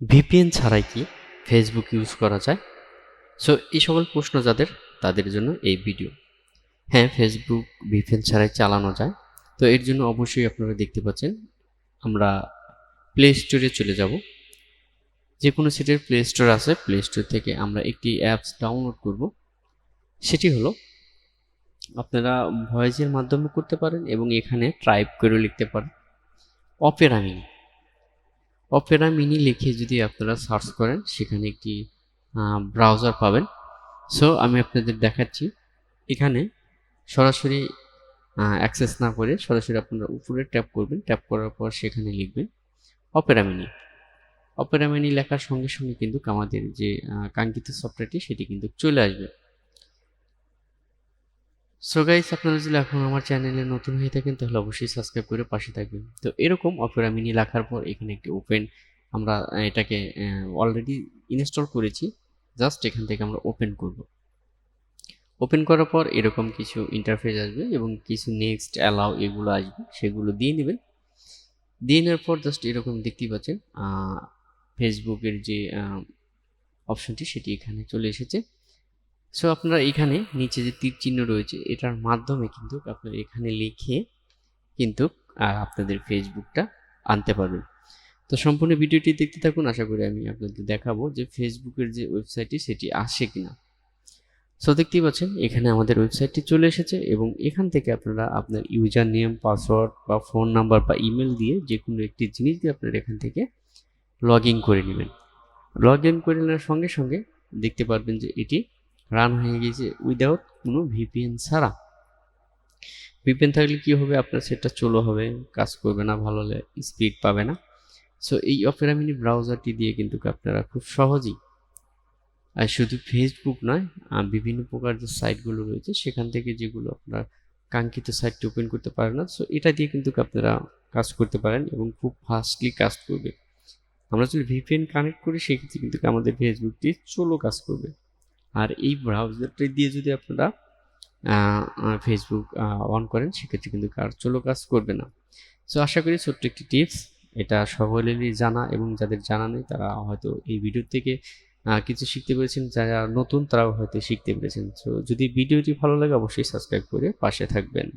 VPN ছাড়াই কি Facebook use করা যায়? সো এই সকল প্রশ্ন যাদের, তাদের জন্য এই ভিডিও হ্যাঁ ফেসবুক ভিপিএন ছাড়াই চালানো যায়। তো এর জন্য অবশ্যই আপনারা দেখতে পাচ্ছেন, আমরা প্লে স্টোরে চলে যাব। যে কোনো সিটের প্লে স্টোর আছে প্লে স্টোর থেকে আমরা একটি অ্যাপস ডাউনলোড করব। সেটি হলো, আপনারা ভয়েসের মাধ্যমে করতে পারেন এবং এখানে টাইপ করে লিখতে পারেন। অপেরা মিনি অপেরা মিনি লিখে যদি আপনারা সার্চ করেন, সেখানে একটি ব্রাউজার পাবেন। সো আমি আপনাদের দেখাচ্ছি। এখানে সরাসরি অ্যাক্সেস না করে সরাসরি আপনারা উপরে ট্যাপ করবেন। ট্যাপ করার পর সেখানে লিখবেন অপেরা মিনি অপেরা মিনি লেখার সঙ্গে সঙ্গে কিন্তু আমাদের যে কাঙ্ক্ষিত সফটওয়্যারটি সেটি কিন্তু চলে আসবে। সো গাইস আপনারা যদি এখন আমার চ্যানেলে নতুন হয়ে থাকেন, তাহলে অবশ্যই সাবস্ক্রাইব করে পাশে থাকবেন। তো এরকম অপেরা মিনি লেখার পর এখানে একটি ওপেন আমরা এটাকে অলরেডি ইনস্টল করেছি। জাস্ট এখান থেকে আমরা ওপেন করব। ওপেন করার পর এরকম কিছু ইন্টারফেস আসবে এবং কিছু নেক্সট অ্যালাউ এগুলো আসবে, সেগুলো দিয়ে নেবেন। দিয়ে নেওয়ার পর জাস্ট এরকম দেখতেই পাচ্ছেন ফেসবুকের যে অপশনটি সেটি এখানে চলে এসেছে। সো আপনারা এখানে নিচে যে তীর চিহ্ন রয়েছে, এটার মাধ্যমে কিন্তু আপনারা এখানে লিখে কিন্তু আপনাদের ফেসবুকটা আনতে পারবেন। তো সম্পূর্ণ ভিডিওটি দেখতে থাকুন। আশা করি আমি আপনাদের দেখাবো যে ফেসবুকের যে ওয়েবসাইটটি, সেটি আসে কিনা। সো দেখতেই পাচ্ছেন, এখানে আমাদের ওয়েবসাইটটি চলে এসেছে এবং এখান থেকে আপনারা আপনার ইউজার নেম পাসওয়ার্ড বা ফোন নাম্বার বা ইমেল দিয়ে যে কোনো একটি জিনিস দিয়ে আপনারা এখান থেকে লগ ইন করে নেবেন। লগ ইন করে নেওয়ার সঙ্গে সঙ্গে দেখতে পারবেন যে এটি রান হয়ে গেছে উইদাউট কোনো ভিপিএন ছাড়া। ভিপিএন থাকলে কি হবে? আপনার সেটা চলো হবে, কাজ করবে না, ভালো হলে স্পিড পাবে না। সো এই অপেরা মিনি ব্রাউজারটি দিয়ে কিন্তু আপনারা খুব সহজেই, আর শুধু ফেসবুক নয় বিভিন্ন প্রকার যে সাইটগুলো রয়েছে, সেখান থেকে যেগুলো আপনার কাঙ্ক্ষিত সাইটটি ওপেন করতে পারেন না সো এটা দিয়ে কিন্তু আপনারা কাজ করতে পারেন এবং খুব ফাস্টলি কাজ করবে। আমরা যদি ভিপিএন কানেক্ট করি, সেক্ষেত্রে কিন্তু আমাদের ফেসবুকটি চলো কাজ করবে। আর এই ব্রাউজারটি দিয়ে যদি আপনারা ফেসবুক অন করেন, সেক্ষেত্রে কিন্তু কার চলো কাজ করবে না। সো আশা করি ছোট্ট একটি টিপস এটা সকলেরই জানা এবং যাদের জানা নেই, তারা হয়তো এই ভিডিও থেকে কিছু শিখতে পেরেছেন, যারা নতুন, তারাও হয়তো শিখতে পেরেছেন। সো যদি ভিডিওটি ভালো লাগে, অবশ্যই সাবস্ক্রাইব করে পাশে থাকবেন।